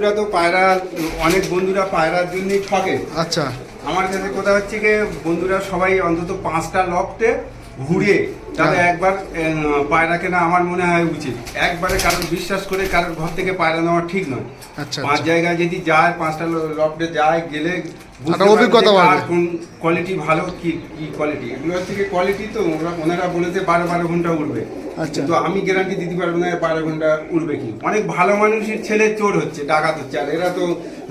বন্ধুরা তো পায়রা অনেক বন্ধুরা পায়রার জন্যই ঠকে। আচ্ছা। আমার কাছে কথা হচ্ছে কি বন্ধুরা সবাই অন্তত পাঁচটা লকটে ঘুরে তবে হ্যাঁ। একবার পায়রা কেনা আমার মনে হয় উচিত একবারে কারোর বিশ্বাস করে কারোর ঘর থেকে পায়রা নেওয়া ঠিক নয় আচ্ছা, পাঁচ আচ্ছা। জায়গায় যদি যায় পাঁচটা লফটে যায় গেলে অভিজ্ঞতা। কোন কোয়ালিটি ভালো কি কি কোয়ালিটি এগুলো হচ্ছে কি কোয়ালিটি তো ওরা ওনারা বলেছে বারো বারো ঘণ্টা উঠবে আচ্ছা। কিন্তু আমি গ্যারান্টি দিতে পারব না বারো ঘণ্টা উঠবে কি অনেক ভালো মানুষের ছেলে চোর হচ্ছে ডাকাত হচ্ছে আর এরা তো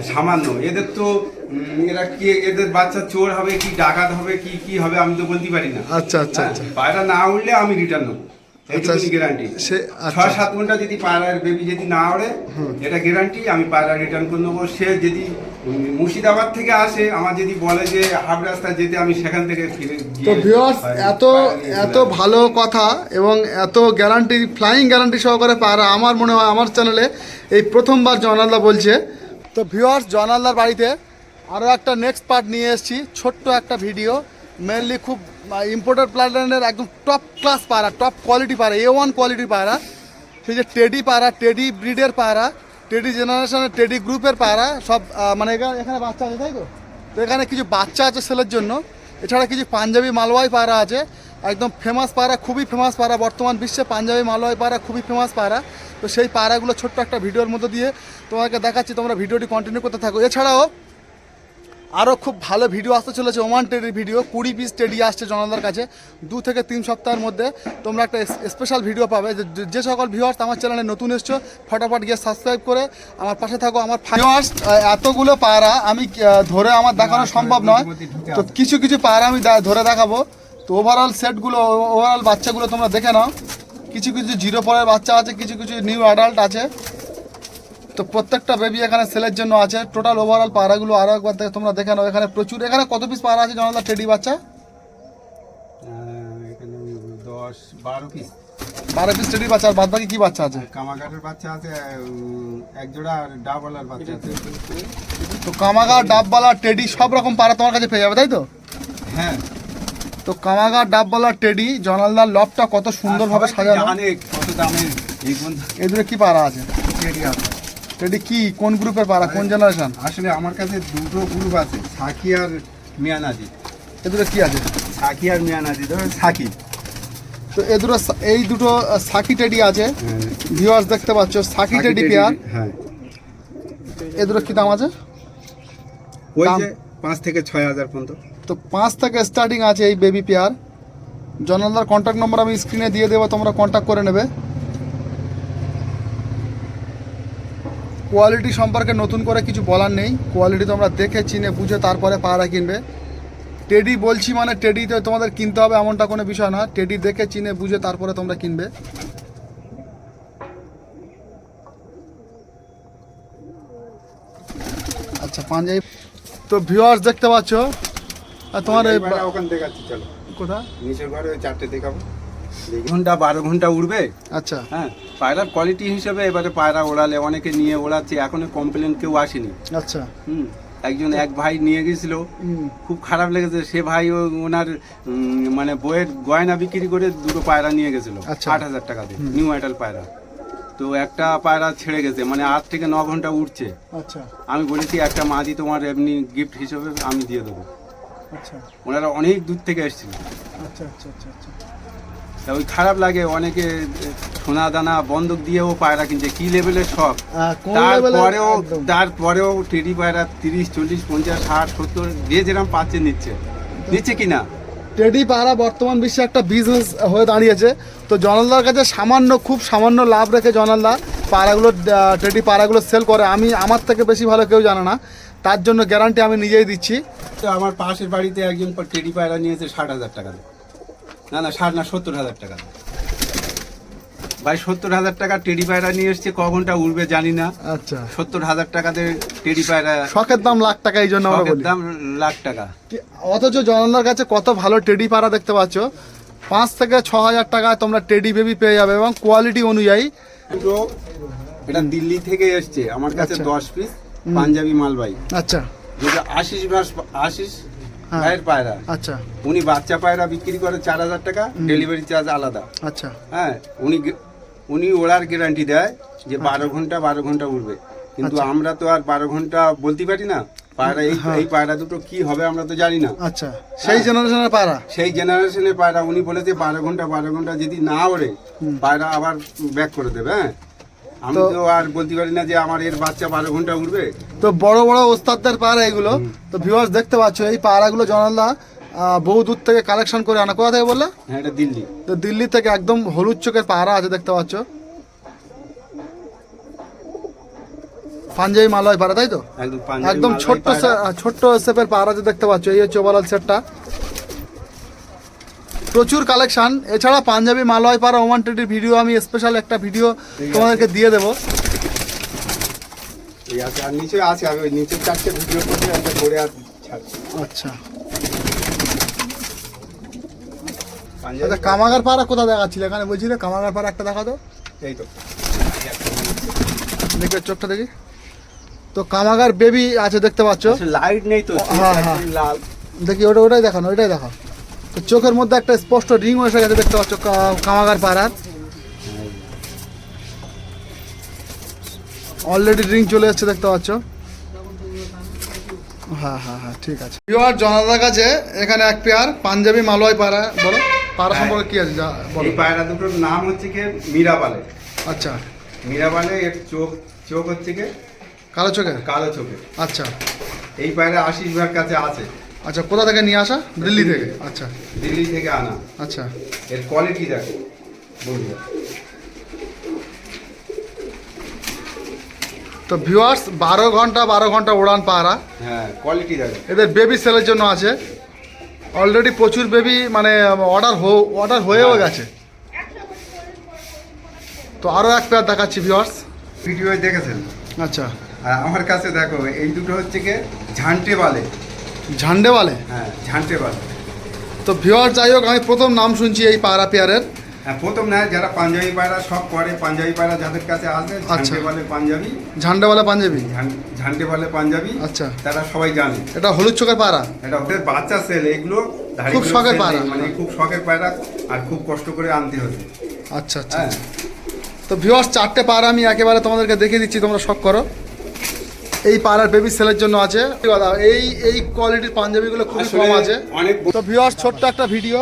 সামান্য এদের তো এরা কি এদের বাচ্চা চোর হবে কি ডাকাত হবে কি কি হবে আমি তো বলতে পারি না আচ্ছা, আচ্ছা, হ্যাঁ, আচ্ছা। পায়রা না উঠলে আমি রিটার্ন নেব। আচ্ছা, গ্যারান্টি সে- আচ্ছা। ছয় সাত ঘণ্টা যদি পায়রার বেবি যদি না ওড়ে এটা গ্যারান্টি আমি পায়রা রিটার্ন করে নেব। সে যদি মুর্শিদাবাদ থেকে আসে আমার যদি বলে যে হাফ রাস্তা যেতে আমি সেখান থেকে ফিরে তো ভিউয়ার্স এত পায়রা এত ভালো কথা এবং এত গ্যারান্টি ফ্লাইং গ্যারান্টি সহকারে পারা আমার মনে হয় আমার চ্যানেলে এই প্রথমবার জয়নালদা বলছে। তো ভিউয়ার্স জয়নালদার বাড়িতে আরও একটা নেক্সট পার্ট নিয়ে এসেছি ছোট্ট একটা ভিডিও মেনলি খুব ইম্পোর্টেড প্ল্যানের একদম টপ ক্লাস পায়রা টপ কোয়ালিটি পায়রা এ ওয়ান কোয়ালিটির পায়রা। সেই যে টেডি পায়রা টেডি ব্রিডের পায়রা টেডি জেনারেশনের টেডি গ্রুপের পায়রা, সব মানে এখানে বাচ্চা আছে, তাই তো? তো এখানে কিছু বাচ্চা আছে সেলের জন্য। এছাড়া কিছু পাঞ্জাবি মালওয়াই পায়রা আছে। একদম ফেমাস পায়রা, খুবই ফেমাস পায়রা। বর্তমান বিশ্বে পাঞ্জাবি মালওয়াই পায়রা খুবই ফেমাস পায়রা। তো সেই পায়রাগুলো ছোট্ট একটা ভিডিওর মধ্যে দিয়ে তোমাকে দেখাচ্ছি, তোমরা ভিডিওটি কন্টিনিউ করতে থাকো। এছাড়াও আরও খুব ভালো ভিডিও আসতে চলেছে ওমান টেডির ভিডিও কুড়ি পিস টেডি আসছে জনতার কাছে। দু থেকে তিন সপ্তাহের মধ্যে তোমরা একটা স্পেশাল ভিডিও পাবে। যে- সকল ভিউয়ার্স আমার চ্যানেলে নতুন এসছো, ফটাফট গিয়ে সাবস্ক্রাইব করে আমার পাশে থাকো, আমার ভিউয়ার্স এতগুলো পায়রা আমি ধরে আমার দেখানো সম্ভব নয়। তো কিছু কিছু পায়রা আমি ধরে দেখাবো। তো ওভারঅল সেটগুলো ওভারঅল বাচ্চাগুলো তোমরা দেখে নাও। কিছু কিছু জিরো পরের বাচ্চা আছে, কিছু কিছু নিউ অ্যাডাল্ট আছে। তো প্রত্যেকটা বেবি এখানে সেলের জন্য আছে। টোটাল ওভারঅল পায়রাগুলো আরও একবার দেখে তোমরা দেখে নাও এখানে প্রচুর এখানে কত পিস পায়রা আছে জনতা টেডি বাচ্চা? দশ বারো পিস বারো পিস টেডি বাচ্চা আর বাদ বাকি কি বাচ্চা আছে? কামাকাটের বাচ্চা আছে এক জোড়া আর ডাবলার বাচ্চা আছে। তো কামাগা টেডি সব রকম পায়রা তোমার কাছে পেয়ে যাবে তাই তো? হ্যাঁ। তো কামাগা ডাববালা টেডি জনালদার লবটা কত সুন্দরভাবে সাজানো। জানে কত দামের? কি আছে? টেডি আছে। টেডি কি কোন গ্রুপের পায়রা কোন জেনারেশন আসলে আমার কাছে দুটো গ্রুপ আছে সাকি আর মিয়ানাজি এদের কি আছে? সাকি আর মিয়ানাজি ধরো সাকি। তো এ দুটো এই দুটো সাকি টেডি আছে। হ্যাঁ, ভিউয়ার্স দেখতে পাচ্ছ সাকি টেডি পেয়ার। হ্যাঁ। এ দুটো কি দাম আছে? ওই যে পাঁচ থেকে ছয় হাজার পর্যন্ত। তো পাঁচ থেকে স্টার্টিং আছে এই বেবি পেয়ার। জনালদার কন্ট্যাক্ট নম্বর আমি স্ক্রিনে দিয়ে দেবো তোমরা কন্ট্যাক্ট করে নেবে। কোয়ালিটি সম্পর্কে নতুন করে কিছু বলার নেই। কোয়ালিটি তোমরা দেখে চিনে বুঝে তারপরে পায়রা কিনবে। টেডি বলছি মানে টেডি তো তোমাদের কিনতে হবে এমনটা কোনো বিষয় না টেডি দেখে চিনে বুঝে তারপরে তোমরা কিনবে। আচ্ছা পাঞ্জাবি। তো ভিউয়ার্স দেখতে পাচ্ছ? আর তোমার ওখানে দেখাচ্ছি চলো। কোথা নিচের ঘরে ওই চারটে দেখাবো। ঘণ্টা বারো ঘণ্টা উড়বে। আচ্ছা। হ্যাঁ। পায়রার কোয়ালিটি হিসেবে এবারে পায়রা ওড়ালে অনেকে নিয়ে ওড়াচ্ছে এখনও কমপ্লেন কেউ আসেনি। আচ্ছা। হুম একজন এক ভাই নিয়ে গেছিল। খুব খারাপ লেগেছে সে ভাই ওনার মানে বইয়ের গয়না বিক্রি করে দুটো পায়রা নিয়ে গেছিল আচ্ছা। আট হাজার টাকা দিয়ে নিউ আইটাল পায়রা। তো একটা পায়রা ছেড়ে গেছে মানে আট থেকে ন ঘণ্টা উঠছে। আচ্ছা। আমি বলেছি একটা মাদি তোমার এমনি গিফট হিসেবে আমি দিয়ে দেবো। আচ্ছা। ওনারা অনেক দূর থেকে এসেছিল। আচ্ছা আচ্ছা আচ্ছা আচ্ছা। ওই খারাপ লাগে অনেকে সোনা দানা বন্ধক দিয়েও পায়রা কিনছে কি লেভেলের শখ কোন level তারপরেও তারপরেও টেডি পায়রা তিরিশ চল্লিশ পঞ্চাশ ষাট সত্তর যে যেরকম পাচ্ছে নিচ্ছে। নিচ্ছে কি না টেডি পাড়া বর্তমান বিশ্বে একটা বিজনেস হয়ে দাঁড়িয়েছে। তো জনালদার কাছে সামান্য খুব সামান্য লাভ রেখে জনালদা পাড়াগুলো টেডি পাড়াগুলো সেল করে। আমি আমার থেকে বেশি ভালো কেউ জানে না। তার জন্য গ্যারান্টি আমি নিজেই দিচ্ছি। তো আমার পাশের বাড়িতে একজন পর টেডি পায়রা নিয়েছে ষাট হাজার টাকা। না না ষাট না সত্তর হাজার টাকা। ভাই সত্তর হাজার টাকা টেডি পায়রা নিয়ে এসছে ক ঘণ্টা উঠবে জানি না। আচ্ছা। সত্তর হাজার টাকাতে টেডি পায়রা শখের দাম লাখ টাকা এই জন্য আমরা বলি। দাম লাখ টাকা। অথচ জনালদার কাছে কত ভালো টেডি পাড়া দেখতে পাচ্ছ। পাঁচ থেকে ছ হাজার টাকায় তোমরা টেডি বেবি পেয়ে যাবে এবং কোয়ালিটি অনুযায়ী এটা দিল্লি থেকে এসছে আমার কাছে আচ্ছা। দশ পিস পাঞ্জাবি মালবাই আচ্ছা। যেটা আশিস আশিস। ভাইয়ের পায়রা। আচ্ছা। উনি বাচ্চা পায়রা বিক্রি করে চার হাজার টাকা ডেলিভারি চার্জ আলাদা। আচ্ছা। হ্যাঁ উনি উনি ওড়ার গ্যারান্টি দেয় যে বারো ঘণ্টা বারো ঘণ্টা উঠবে। কিন্তু আচ্ছা। আমরা তো আর বারো ঘণ্টা বলতে পারি না পায়রা এই হ্যাঁ। এই পায়রা দুটো কি হবে আমরা তো জানি না। আচ্ছা। সেই জেনারেশনের পায়রা? সেই জেনারেশনের পায়রা উনি বলেছে বারো ঘণ্টা বারো ঘণ্টা যদি না ওড়ে পায়রা আবার ব্যাক করে দেবে হ্যাঁ। আমি তো- আর বলতে পারি না যে আমার এর বাচ্চা বারো ঘণ্টা উঠবে। তো বড় বড় ওস্তাদদের পায়রা এগুলো। তো ভিউয়ার্স দেখতে পাচ্ছ এই পায়রাগুলো জনাল্লা বহু দূর থেকে কালেকশন করে আনা। কোথা থেকে বললে? হ্যাঁ এটা দিল্লি। তো দিল্লি থেকে একদম হলুদ চোখের পায়রা আছে দেখতে পাচ্ছ। পাঞ্জাবি মালয় পায়রা তাই তো? একদম ছোট্ট। ছোট্ট শেপের পায়রা যে দেখতে পাচ্ছ। এই হচ্ছে ওভারঅল সেটটা প্রচুর কালেকশন। এছাড়া পাঞ্জাবি মালয় পাড়া ওমান টেডির ভিডিও আমি স্পেশাল একটা ভিডিও তোমাদেরকে দিয়ে দেবো। আর নিচে আছে আমি ওই নিচে চারটে ভিডিও একটা করে আর ছাড়ছি। আচ্ছা। আচ্ছা কামাগার পাড়া কোথায় দেখাচ্ছিল? এখানে বলছিলে কামাগার পাড়া একটা দেখা তো। এই তো। দেখি চোখটা দেখি। তো কামাগার বেবি আছে দেখতে পাচ্ছ? লাইট নেই তো হ্যাঁ, হ্যাঁ। লাল। দেখি ওটা ওটাই দেখানো ওইটাই দেখাও। তো চোখের মধ্যে একটা স্পষ্ট রিং এসে গেছে দেখতে পাচ্ছ কামাগার পাড়ার। অলরেডি রিং চলে এসেছে দেখতে পাচ্ছ। হ্যাঁ হ্যাঁ হ্যাঁ ঠিক আছে। পিওর কাছে এখানে এক পেয়ার পাঞ্জাবি মালয় পাড়া বলো। পাড়া হ্যাঁ। সম্পর্কে কি আছে যা বলো। এই পায়রা দুটোর নাম হচ্ছে কি মীরাবালে। আচ্ছা। মীরাবালে এর চোখ চোখ হচ্ছে কি কালো চোখের? কালো চোখে আচ্ছা। এই পায়রা আশিস ভাইয়ের কাছে আছে। আচ্ছা কোথা থেকে নিয়ে আসা? দিল্লি থেকে? আচ্ছা। দিল্লি থেকে আনা। আচ্ছা। এর কোয়ালিটি দেখো তো ভিউয়ার্স বারো ঘণ্টা বারো ঘণ্টা উড়ান পাহারা। হ্যাঁ কোয়ালিটি দেখো। এদের বেবি সেলের জন্য আছে। অলরেডি প্রচুর বেবি মানে অর্ডার অর্ডার হয়েও গেছে। তো আরও এক পেয়ার দেখাচ্ছি ভিউয়ার্স ভিডিও দেখেছেন? আচ্ছা। আর আমার কাছে দেখো এই দুটো হচ্ছে কি ঝান্টে বালে। ঝান্ডেওয়ালে হ্যাঁ ঝান্টে বালে। তো ভিউয়ার যাই হোক আমি প্রথম নাম শুনছি এই পায়রা পেয়ারের। হ্যাঁ প্রথম না যারা পাঞ্জাবি পায়রা সব করে পাঞ্জাবি পায়রা যাদের কাছে আসে আচ্ছা। ঝান্টে বালে পাঞ্জাবি। ঝান্ডেওয়ালা পাঞ্জাবি? ঝান- ঝান্টে বালে পাঞ্জাবি। আচ্ছা। তারা সবাই জানে। এটা হলুদ চোখের পায়রা এটা ওদের বাচ্চা সেল এগুলো খুব শখের পায়রা। মানে খুব শখের পায়রা আর খুব কষ্ট করে আনতে হতো আচ্ছা আচ্ছা। হ্যাঁ। তো ভিউয়ার্স চারটে পায়রা আমি একেবারে তোমাদেরকে দেখিয়ে দিচ্ছি তোমরা শখ করো। এই পাড়ার বেবি সেলের জন্য আছে। এই এই কোয়ালিটির পাঞ্জাবিগুলো খুবই কম আছে। তো ভিউয়ার্স ছোট্ট একটা ভিডিও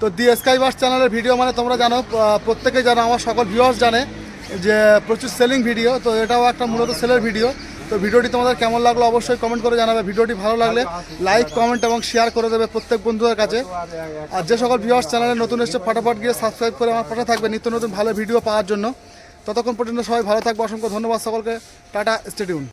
তো দি স্কাই বাস চ্যানেলের ভিডিও মানে তোমরা জানো আহ, প্রত্যেকেই জানো আমার সকল ভিউয়ার্স জানে যে প্রচুর সেলিং ভিডিও তো এটাও একটা মূলত সেলের ভিডিও তো ভিডিওটি তোমাদের কেমন লাগল অবশ্যই কমেন্ট করে জানাবে। ভিডিওটি ভালো লাগলে লাইক কমেন্ট এবং শেয়ার করে দেবে প্রত্যেক বন্ধুদের কাছে। আর যে সকল ভিউয়ার্স চ্যানেলে নতুন এসছে ফটাফট গিয়ে সাবস্ক্রাইব করে আমার পাশে থাকবে নিত্য নতুন ভালো ভিডিও পাওয়ার জন্য। ততক্ষণ পর্যন্ত সবাই ভালো থাকবে। অসংখ্য ধন্যবাদ সকলকে। টাটা স্টেডিউন